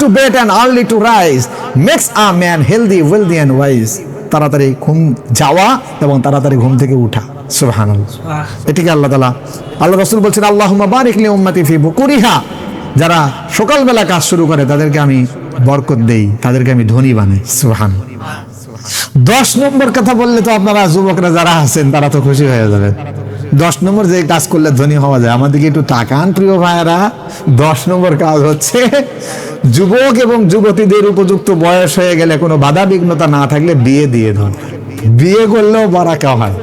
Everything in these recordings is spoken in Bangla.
To bed and early to rise makes a man healthy wealthy and wise তাড়াতাড়ি ঘুম যাওয়া এবং তাড়াতাড়ি ঘুম থেকে উঠা। সুবহান এটিকে আল্লাহ তালা আল্লাহ রসুল বলছেন আল্লাহ বারিকলি উম্মাতি ফি বুকুরিহা। যারা সকালবেলা কাজ শুরু করে তাদেরকে আমি বরকত দেই তাদেরকে আমি ধনী বানাই। সুবহান দশ নম্বর কথা বললে তো আপনারা যুবকরা যারা আছেন তারা তো খুশি হয়ে যাবে দশ নম্বর যে কাজ করলে ধনী হওয়া যায় আমাদেরকে একটু তাকান প্রিয় ভাইয়েরা। দশ নম্বর কাজ হচ্ছে, যুবক এবং যুবতীদের উপযুক্ত বয়স হয়ে গেলে কোনো বাধা বিঘ্নতা না থাকলে বিয়ে দিয়ে ধন বিয়ে করলেও বারাকা হয়।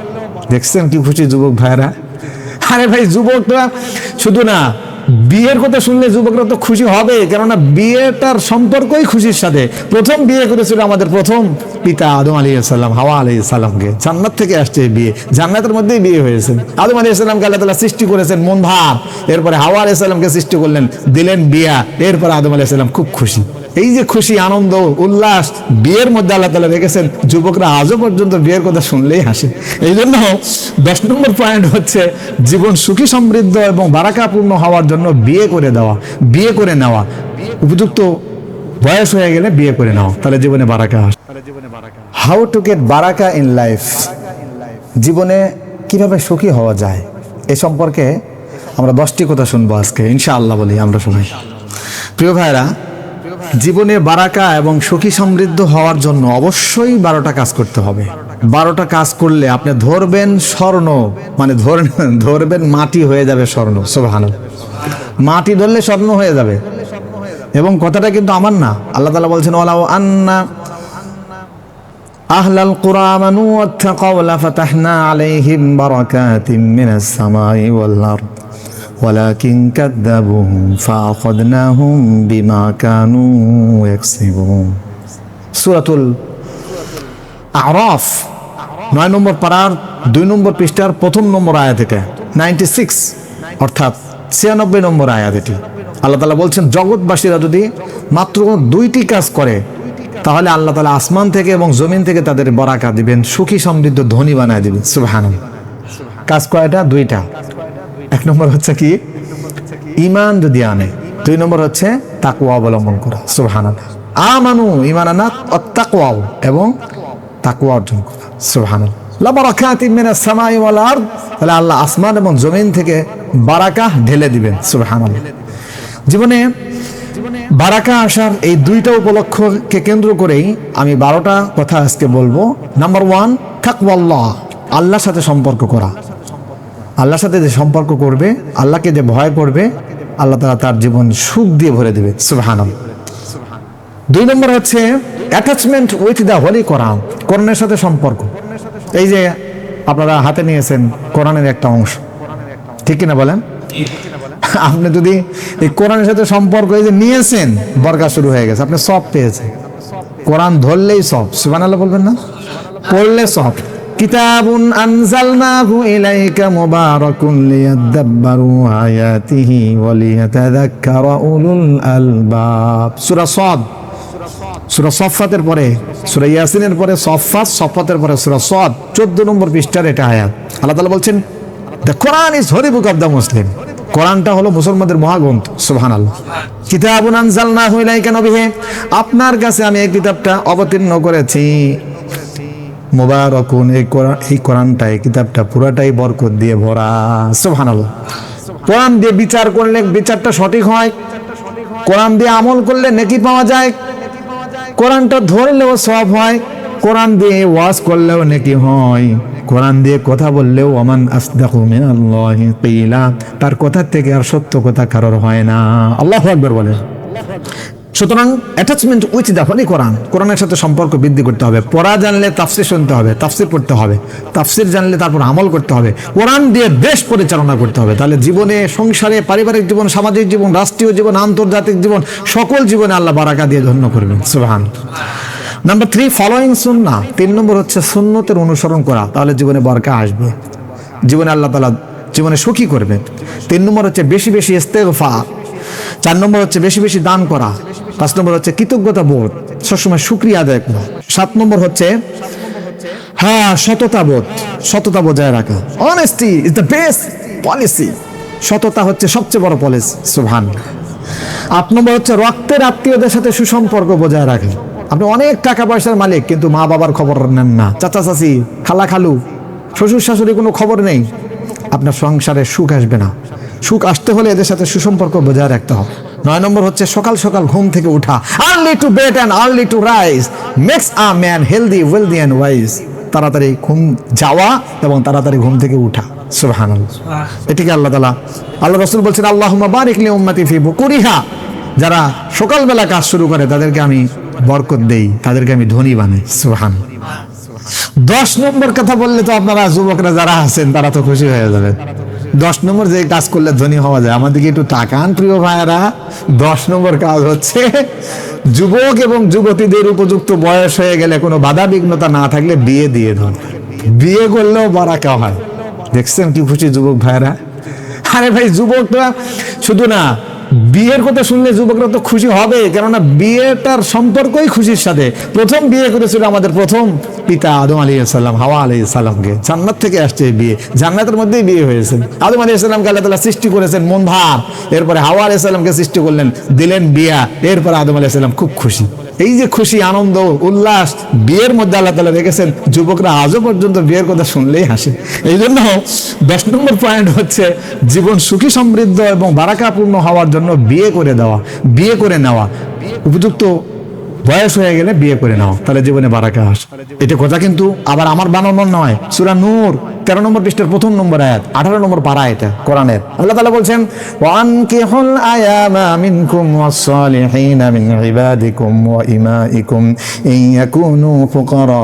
দেখছেন কি খুশি যুবক ভাইয়েরা? আরে ভাই, যুবকরা শুধু না বিয়ের কথা শুনলে যুবকরা তো খুশি হবে, কেননা বিয়েটার সম্পর্কই খুশির সাথে। প্রথম বিয়ে করেছিল আমাদের প্রথম পিতা আদম আলী সাল্লাম হাওয়া আলী সাল্লামকে জান্নাত থেকে আসছে বিয়ে। জান্নাতের মধ্যেই বিয়ে হয়েছে। আদম আলী সাল্লামকে আল্লাহ তালা সৃষ্টি করেছেন মন ভাব এরপরে হাওয়া আলী সাল্লামকে সৃষ্টি করলেন, দিলেন বিয়া। এরপরে আদম আলী সাল্লাম খুব খুশি। এই যে খুশি, আনন্দ, উল্লাস, বিয়ের মধ্যে আল্লাহ তালা রেখেছেন, যুবকরা আজও পর্যন্ত বিয়ের কথা শুনলেই হাসে। এই জন্য দশ নম্বর পয়েন্ট হচ্ছে জীবন সুখী, সমৃদ্ধ এবং বারাকাপূর্ণ হওয়ার জন্য বিয়ে করে দেওয়া, বিয়ে করে নেওয়া। উপযুক্ত বয়স হয়ে গেলে বিয়ে করে নেওয়া, তাহলে জীবনে বারাকা হাউ টু গেট বারাকা ইন লাইফ জীবনে কীভাবে সুখী হওয়া যায়? এ সম্পর্কে আমরা দশটি কথা শুনব আজকে, ইনশাআল্লাহ বলি আমরা সবাই। প্রিয় ভাইরা জীবনে বারাকা এবং সুখী সমৃদ্ধ হওয়ার জন্য অবশ্যই বারোটা কাজ করতে হবে। বারোটা কাজ করলে আপনি ধরবেন স্বর্ণ মানে ধরবেন মাটি হয়ে যাবে স্বর্ণ সোভান মাটি ধরলে স্বর্ণ হয়ে যাবে। এবং কথাটা কিন্তু আমার না। আল্লাহ তালা বলছেন ওলা আন্না আহলাল কুরআমানু আলাইহিম ولكن كذبوا فأخذناهم بما كانوا يكسبون سورة الأعراف নয় নম্বর পাড়ার দুই নম্বর পৃষ্ঠার প্রথম নম্বর আয়াত এটা নাইনটি সিক্স অর্থাৎ ছিয়ানব্বই নম্বর আয়াত এটি আল্লাহ তালা বলছেন জগৎবাসীরা যদি মাত্র দুইটি কাজ করে তাহলে আল্লাহ তালা আসমান থেকে এবং জমিন থেকে তাদের বরাকা দিবেন সুখী সমৃদ্ধ ধনী বানায় দিবেন সুবহান কাজ কয়টা দুইটা এক নম্বর হচ্ছে কি? ইমান যদি আনে, দুই নম্বর হচ্ছে তাকুয়া অবলম্বন করা সুবহান আমানু ইমান আনা অত্তাকুয়াও এবং তাকুয়া অর্জন করা সুবহান তাহলে আল্লাহ আসমান এবং জমিন থেকে বারাকা ঢেলে দিবেন সুবহান জীবনে বারাকা আসার এই দুইটা উপলক্ষকে কেন্দ্র করেই আমি বারোটা কথা আজকে বলব। নাম্বার ওয়ান থাকওয়াল্লাহ আল্লাহর সাথে সম্পর্ক করা। আল্লাহর সাথে যে সম্পর্ক করবে, আল্লাহকে যে ভয় করবে, আল্লাহ তালা তার জীবন সুখ দিয়ে ভরে দেবে। সুবহানাম দুই নম্বর হচ্ছে attachment with the holy Quran কোরআনের সাথে সম্পর্ক। এই যে আপনারা হাতে নিয়েছেন কোরআনের একটা অংশ। ঠিক কিনা বলেন? আপনি যদি এই কোরআনের সাথে সম্পর্ক এই যে নিয়েছেন বরকা শুরু হয়ে গেছে, আপনি সব পেয়েছেন। কোরআন ধরলেই সব। সুবহানাল্লাহ বলবেন না? পড়লে সব। কিতাবুন আনজালনাহু ইলাইকা মুবারাকুন লিয়াদাব্বারু আয়াতিহি ওয়া লিয়াতাযাক্কারা উলুল আলবাব। সূরা সাদ। সূরা সফাতের পরে, সূরা ইয়াসিনের পরে সফাত সফাতের পরে সূরা সাদ। 14 নম্বর পৃষ্ঠার এটা আয়াত। আল্লাহ তাআলা বলছেন, the Quran is holy book the Muslim. কোরআনটা হলো মুসলমানদের মহাগ্রন্থ, সুবহানাল্লাহ। কিতাবুন আনজালনাহু ইলাইকা নবিহে আপনার কাছে আমি এই কিতাবটা অবতীর্ণ করেছি। মোবারকুন, এই কোরআন এই কোরআনটা এই কিতাবটা পুরাটাই বরকত দিয়ে ভরা। সুবহানাল্লাহ। কোরআন দিয়ে বিচার করলে বিচারটা সঠিক হয়। কোরআন দিয়ে আমল করলে নেকি পাওয়া যায়। কোরআনটা ধরলেও সব হয়। কোরআন দিয়ে ওয়াজ করলেও নেকি হয়। কোরআন দিয়ে কথা বললেও অমান তার কথার থেকে আর সত্য কথা কারোর হয় না। আল্লাহ আকবার বলে সুতরাং attachment with the holy Quran, কোরআনের সাথে সম্পর্ক বৃদ্ধি করতে হবে। পড়া জানলে তাফসির শুনতে হবে, তাফসির পড়তে হবে। তাফসির জানলে তারপর আমল করতে হবে। কোরআন দিয়ে দেশ পরিচালনা করতে হবে। তাহলে জীবনে, সংসারে, পারিবারিক জীবন, সামাজিক জীবন, রাষ্ট্রীয় জীবন, আন্তর্জাতিক জীবন, সকল জীবনে আল্লাহ বারাকা দিয়ে ধন্য করবেন। সুবহান। নাম্বার থ্রি ফলোয়িং সুন্না তিন নম্বর হচ্ছে সুন্নতের অনুসরণ করা। তাহলে জীবনে বরকা আসবে। জীবনে আল্লাহ তালা জীবনে সুখী করবে। তিন নম্বর হচ্ছে বেশি বেশি ইস্তেগফা চার নম্বর হচ্ছে বেশি বেশি দান করা। পাঁচ নম্বর হচ্ছে কৃতজ্ঞতা বোধ। সবসময় সুক্রিয়া আদায় করা। সাত নম্বর হচ্ছে হ্যাঁ সততা বোধ। সততা বজায় রাখা। Honesty is the best policy সততা হচ্ছে সবচেয়ে বড় পলিসি সুভান আট নম্বর হচ্ছে রক্তের আত্মীয়দের সাথে সুসম্পর্ক বজায় রাখে। আপনি অনেক টাকা পয়সার মালিক, কিন্তু মা বাবার খবর নেন না। চাচা, চাচি, খালা, খালু, শ্বশুর, শাশুড়ি কোনো খবর নেই। আপনার সংসারে সুখ আসবে না। সুখ আসতে হলে এদের সাথে সুসম্পর্ক বজায় রাখতে হবে। নয় নম্বর হচ্ছে সকাল সকাল ঘুম থেকে উঠা। Early to bed and early to rise makes a man healthy wealthy and wise তাড়াতাড়ি ঘুম যাওয়া এবং তাড়াতাড়ি ঘুম থেকে উঠা। সুবহান এটিকে আল্লাহ তালা আল্লাহ রসুল বলছেন আল্লাহ বারিকলি উম্মাতি ফি বুকুরিহা। যারা সকালবেলা কাজ শুরু করে তাদেরকে আমি বরকত দেই তাদেরকে আমি ধনী বানাই। সুবহান দশ নম্বর কথা বললে তো আপনারা যুবকরা যারা আছেন তারা তো খুশি হয়ে যাবেন। দশ নম্বর যে কাজ করলে ধনী হওয়া যায় আমাদেরকে একটু তাকান প্রিয় ভাইয়েরা। দশ নম্বর কাজ হচ্ছে, যুবক এবং যুবতীদের উপযুক্ত বয়স হয়ে গেলে কোনো বাধা বিঘ্নতা না থাকলে বিয়ে দিয়ে ধর বিয়ে করলেও বারাকা হয়। দেখছেন কি খুশি যুবক ভাইয়েরা? আরে ভাই, যুবকরা শুধু না বিয়ের কথা শুনলে যুবকরা তো খুশি হবে, কেননা বিয়েটার সম্পর্কই খুশির সাথে। প্রথম বিয়ে করেছিল আমাদের প্রথম পিতা আদম আলী সাল্লাম হাওয়া আলী সাল্লামকে জান্নাত থেকে আসছে বিয়ে। জান্নাতের মধ্যেই বিয়ে হয়েছে। আদম আলী সাল্লামকে আল্লাহ তালা সৃষ্টি করেছেন মন ভাব এরপরে হাওয়া আলী সাল্লামকে সৃষ্টি করলেন, দিলেন বিয়া। এরপরে আদম আলী সাল্লাম খুব খুশি। এই যে খুশি, আনন্দ, উল্লাস, বিয়ের মধ্যে আল্লাহ তালা রেখেছেন, যুবকরা আজও পর্যন্ত বিয়ের কথা শুনলেই হাসে। এই জন্য দশ নম্বর পয়েন্ট হচ্ছে জীবন সুখী, সমৃদ্ধ এবং বারাকাপূর্ণ হওয়ার জন্য বিয়ে করে দেওয়া, বিয়ে করে নেওয়া। উপযুক্ত বয়স হয়ে গেলে বিয়ে করে নাও তাহলে জীবনে বারাকা আস এটা কথা কিন্তু আবার আমার বানানোর নয়। সুরা নূর তেরো নম্বর পৃষ্ঠের প্রথম নম্বর আয়াত, আঠারো নম্বর পারা এটা কোরআনের। আল্লাহ তালা বলছেন, ওয়ানকিহুল আয়ামা মিনকুম ওয়াস-সালিহিনা মিন ইবাদিকুম ওয়া ইমাইকুম ইন ইয়াকুনু ফুকারা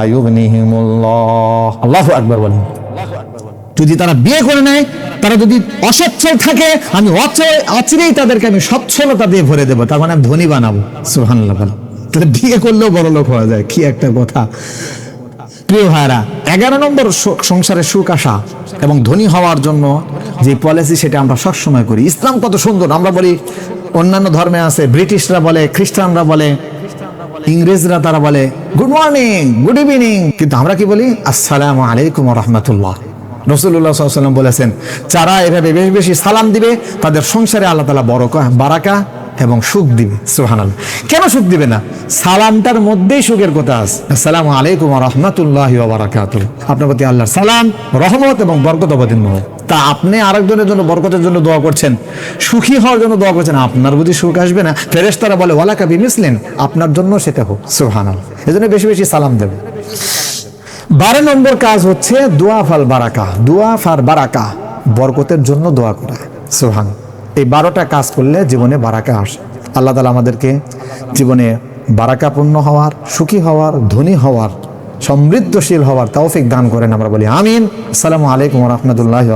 আয়ুগনিহিমুল্লাহ আল্লাহু আকবার বলেন। যদি তারা বিয়ে করে নেয়, তারা যদি অসচ্ছল থাকে, আমি অচয়, অচিরেই তাদেরকে আমি সচ্ছলতা দিয়ে ভরে দেবো, তার মানে আমি ধনী বানাবো। সুহান্লাহ তাহলে বিয়ে করলেও বড় লোক হওয়া যায়, কি একটা কথা। প্রিয় ভাইরা এগারো নম্বর সংসারে সুখ আসা এবং ধনী হওয়ার জন্য যে পলিসি সেটা আমরা সবসময় করি। ইসলাম কত সুন্দর, আমরা বলি অন্যান্য ধর্মে আছে, ব্রিটিশরা বলে, খ্রিস্টানরা বলে, ইংরেজরা তারা বলে গুড মর্নিং গুড ইভিনিং কিন্তু আমরা কি বলি? আসসালামু আলাইকুম রহমতুল্লাহ। রসুল্লাহ সাল্লাম বলেছেন, যারা এভাবে বেশি বেশি সালাম দিবে, তাদের সংসারে আল্লাহ তালা বড় বারাকা এবং সুখ দিবে সুহানাল কেন সুখ দিবে না? সালামটার মধ্যেই সুখের কথা আছে। আসসালামু আলাইকুম রহমতুল্লাহ বারাকাত আপনার প্রতি আল্লাহর সালাম, রহমত এবং বরকত অবতীর্ণ হোক। তা আপনি আরেকজনের জন্য বরকতের জন্য দোয়া করছেন, সুখী হওয়ার জন্য দোয়া করছেন, আপনার বুঝি সুখ আসবে না? ফেরেশতারা বলে ওয়ালাকা বিমিসলেন আপনার জন্য সেটা হোক সুহানাল এজন্য বেশি বেশি সালাম দেবে। বারো নম্বর কাজ হচ্ছে, দোয়া ফাল বারাকা দোয়া ফার বারাকা বরকতের জন্য দোয়া করা সুহান এই বারোটা কাজ করলে জীবনে বারাকা আসে। আল্লাহ তালা আমাদেরকে জীবনে বারাকাপূর্ণ হওয়ার, সুখী হওয়ার, ধনী হওয়ার, সমৃদ্ধশীল হওয়ার তৌফিক দান করেন আমরা বলি, আমিন। আসসালামু আলাইকুম রহমতুল্লাহ